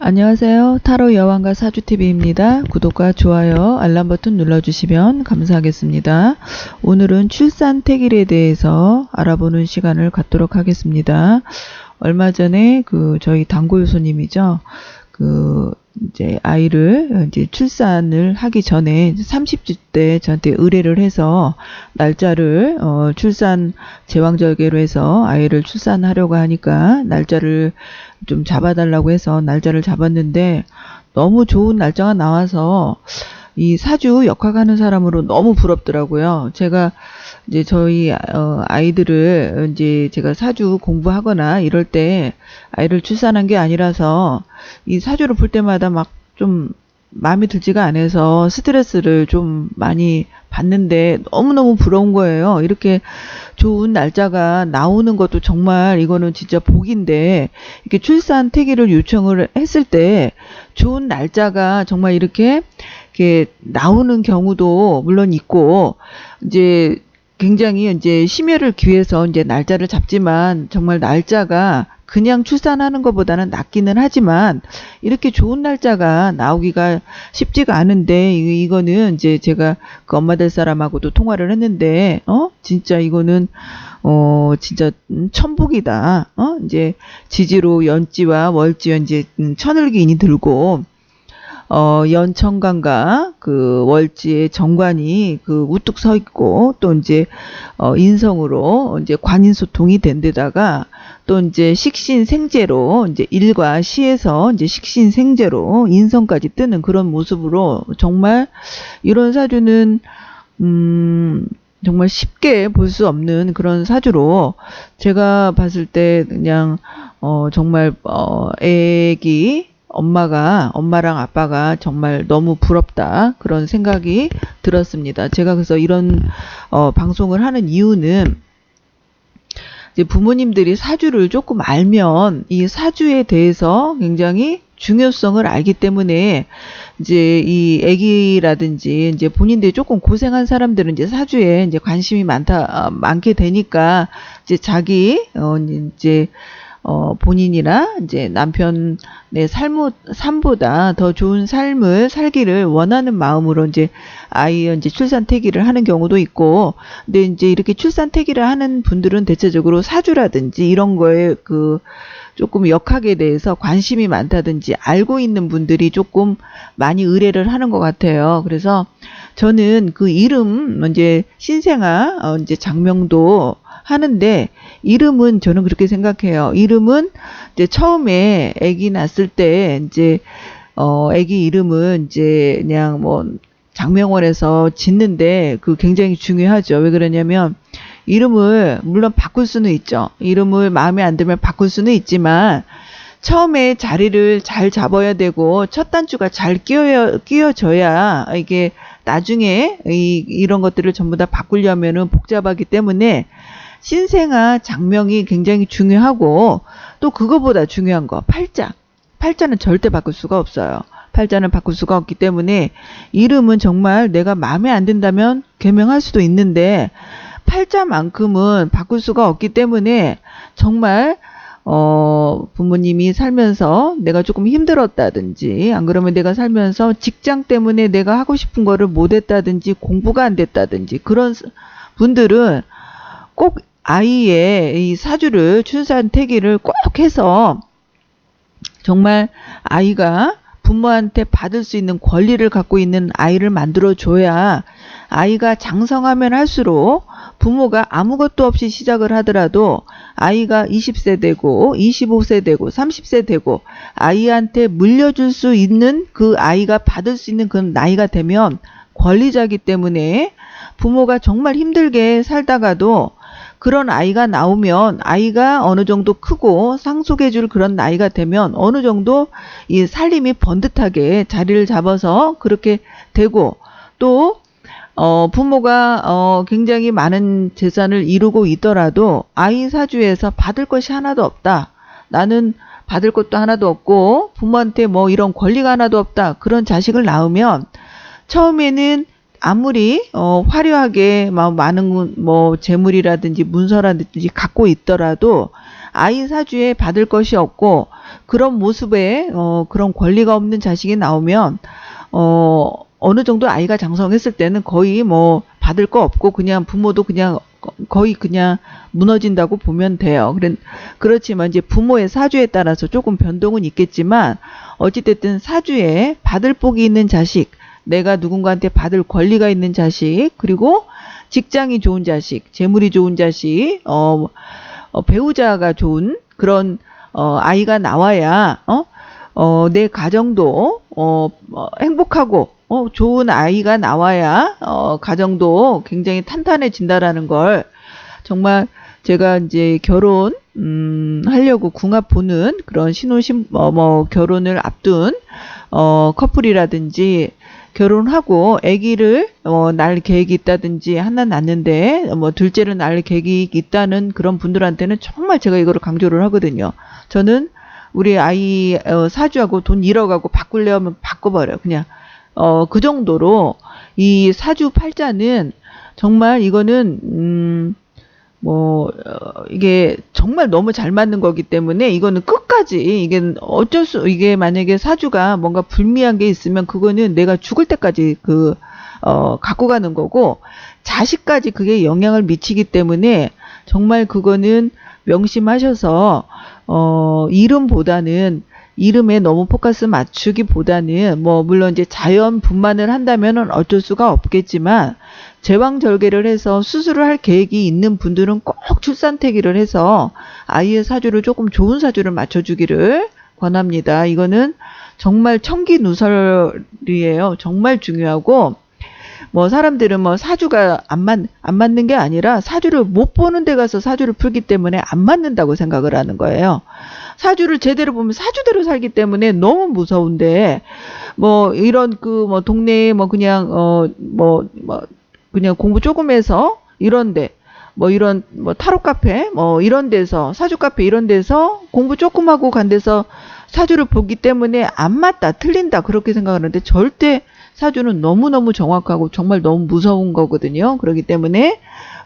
안녕하세요. 타로 여왕과 사주TV입니다. 구독과 좋아요, 알람 버튼 눌러주시면 감사하겠습니다. 오늘은 출산 태길에 대해서 알아보는 시간을 갖도록 하겠습니다. 얼마 전에 그 저희 단골 손님이죠. 그 이제 아이를 이제 출산을 하기 전에 30주 때 저한테 의뢰를 해서 날짜를 어 출산 제왕절개로 해서 아이를 출산하려고 하니까 날짜를 좀 잡아달라고 해서 날짜를 잡았는데 너무 좋은 날짜가 나와서 이 사주 역학하는 사람으로 너무 부럽더라고요. 제가 이제 저희 어, 아이들을 이제 제가 사주 공부하거나 이럴 때 아이를 출산한 게 아니라서 이 사주를 볼 때마다 막 좀 마음에 들지가 않아서 스트레스를 좀 많이 받는데 너무너무 부러운 거예요. 이렇게 좋은 날짜가 나오는 것도 정말 이거는 진짜 복인데 이렇게 출산 태기를 요청을 했을 때 좋은 날짜가 정말 이렇게 이렇게 나오는 경우도 물론 있고 이제 굉장히 이제 심혈을 기해서 이제 날짜를 잡지만 정말 날짜가 그냥 출산하는 것보다는 낫기는 하지만 이렇게 좋은 날짜가 나오기가 쉽지가 않은데 이- 이거는 이제 제가 그 엄마 될 사람하고도 통화를 했는데 어? 진짜 이거는 어 진짜 음, 천복이다. 어? 이제 지지로 연지와 월지와 이제 음, 천을기인이 들고 어, 연천간과 그 월지의 정관이 그 우뚝 서 있고 또 이제 어, 인성으로 이제 관인 소통이 된 데다가 또 이제 식신생재로 이제 일과 시에서 이제 식신생재로 인성까지 뜨는 그런 모습으로 정말 이런 사주는 음 정말 쉽게 볼 수 없는 그런 사주로 제가 봤을 때 그냥 어 정말 어 애기 엄마가 엄마랑 아빠가 정말 너무 부럽다 그런 생각이 들었습니다. 제가 그래서 이런 어 방송을 하는 이유는 이제 부모님들이 사주를 조금 알면 이 사주에 대해서 굉장히 중요성을 알기 때문에 이제 이 애기라든지 이제 본인들이 조금 고생한 사람들은 이제 사주에 이제 관심이 많다 어, 많게 되니까 이제 자기 어 이제 어 본인이나 이제 남편의 삶 삶보다 더 좋은 삶을 살기를 원하는 마음으로 이제 아이 이제 출산 태기를 하는 경우도 있고 근데 이제 이렇게 출산 태기를 하는 분들은 대체적으로 사주라든지 이런 거에 그 조금 역학에 대해서 관심이 많다든지 알고 있는 분들이 조금 많이 의뢰를 하는 것 같아요. 그래서 저는 그 이름 이제 신생아 어 이제 장명도 하는데 이름은 저는 그렇게 생각해요. 이름은 이제 처음에 아기 낳았을 때 이제 어 아기 이름은 이제 그냥 뭐 장명원에서 짓는데 그 굉장히 중요하죠. 왜 그러냐면 이름을 물론 바꿀 수는 있죠. 이름을 마음에 안 들면 바꿀 수는 있지만 처음에 자리를 잘 잡아야 되고 첫 단추가 잘 끼어 끼어져야 이게 나중에 이 이런 것들을 전부 다 바꾸려면은 복잡하기 때문에 신생아 장명이 굉장히 중요하고 또 그거보다 중요한 거 팔자. 팔자는 절대 바꿀 수가 없어요. 팔자는 바꿀 수가 없기 때문에 이름은 정말 내가 마음에 안 든다면 개명할 수도 있는데 팔자만큼은 바꿀 수가 없기 때문에 정말 어 부모님이 살면서 내가 조금 힘들었다든지 안 그러면 내가 살면서 직장 때문에 내가 하고 싶은 거를 못 했다든지 공부가 안 됐다든지 그런 스- 분들은 꼭 아이의 이 사주를 출산 태기를 꼭 해서 정말 아이가 부모한테 받을 수 있는 권리를 갖고 있는 아이를 만들어 줘야 아이가 장성하면 할수록 부모가 아무것도 없이 시작을 하더라도 아이가 20세 되고 25세 되고 30세 되고 아이한테 물려줄 수 있는 그 아이가 받을 수 있는 그 나이가 되면 권리자기 때문에 부모가 정말 힘들게 살다가도 그런 아이가 나오면 아이가 어느 정도 크고 상속해 줄 그런 나이가 되면 어느 정도 이 살림이 번듯하게 자리를 잡아서 그렇게 되고 또 어, 부모가 어, 굉장히 많은 재산을 이루고 있더라도 아이 사주에서 받을 것이 하나도 없다. 나는 받을 것도 하나도 없고 부모한테 뭐 이런 권리가 하나도 없다. 그런 자식을 낳으면 처음에는 아무리 어, 화려하게 막 많은 뭐 재물이라든지 문서라든지 갖고 있더라도 아이 사주에 받을 것이 없고 그런 모습에 어, 그런 권리가 없는 자식이 나오면 어, 어느 정도 아이가 장성했을 때는 거의 뭐 받을 거 없고 그냥 부모도 그냥 거의 그냥 무너진다고 보면 돼요. 그렇지만 이제 부모의 사주에 따라서 조금 변동은 있겠지만 어찌됐든 사주에 받을 복이 있는 자식, 내가 누군가한테 받을 권리가 있는 자식, 그리고 직장이 좋은 자식, 재물이 좋은 자식, 어, 어, 배우자가 좋은 그런 어, 아이가 나와야 어, 어, 내 가정도 어, 어, 행복하고 어, 좋은 아이가 나와야 어, 가정도 굉장히 탄탄해진다라는 걸 정말 제가 이제 결혼 음, 하려고 궁합 보는 그런 신혼 신 어, 뭐 결혼을 앞둔 어, 커플이라든지 결혼하고 아기를 어, 낳을 계획이 있다든지 하나 낳는데 뭐 둘째를 낳을 계획이 있다는 그런 분들한테는 정말 제가 이거를 강조를 하거든요. 저는 우리 아이 어, 사주하고 돈 1억하고 바꾸려면 바꿔버려 요 그냥 어, 그 정도로 이 사주 팔자는 정말 이거는 음, 뭐 어, 이게 정말 너무 잘 맞는 거기 때문에 이거는 끝까지 이게 어쩔 수 이게 만약에 사주가 뭔가 불미한 게 있으면 그거는 내가 죽을 때까지 그 어, 갖고 가는 거고 자식까지 그게 영향을 미치기 때문에 정말 그거는 명심하셔서 어, 이름보다는 이름에 너무 포커스 맞추기보다는 뭐 물론 이제 자연 분만을 한다면은 어쩔 수가 없겠지만 제왕절개를 해서 수술을 할 계획이 있는 분들은 꼭 출산태기를 해서 아이의 사주를 조금 좋은 사주를 맞춰주기를 권합니다. 이거는 정말 청기누설이에요. 정말 중요하고 뭐 사람들은 뭐 사주가 안, 맞, 안 맞는 게 아니라 사주를 못 보는 데 가서 사주를 풀기 때문에 안 맞는다고 생각을 하는 거예요. 사주를 제대로 보면 사주대로 살기 때문에 너무 무서운데 뭐 이런 그 뭐 동네에 뭐 그냥 어뭐뭐 뭐 그냥 공부 조금 해서 이런데 뭐 이런 뭐 타로 카페 뭐 이런 데서 사주 카페 이런 데서 공부 조금 하고 간 데서 사주를 보기 때문에 안 맞다 틀린다 그렇게 생각하는데 절대 사주는 너무너무 정확하고 정말 너무 무서운 거거든요. 그렇기 때문에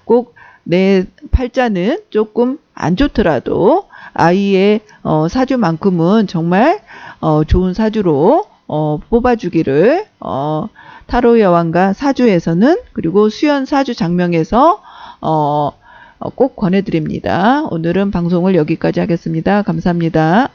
꼭 내 팔자는 조금 안 좋더라도 아이의 어, 사주만큼은 정말 어, 좋은 사주로 어, 뽑아주기를 어, 타로 여왕과 사주에서는 그리고 수연 사주 장명에서 어, 어, 꼭 권해드립니다. 오늘은 방송을 여기까지 하겠습니다. 감사합니다.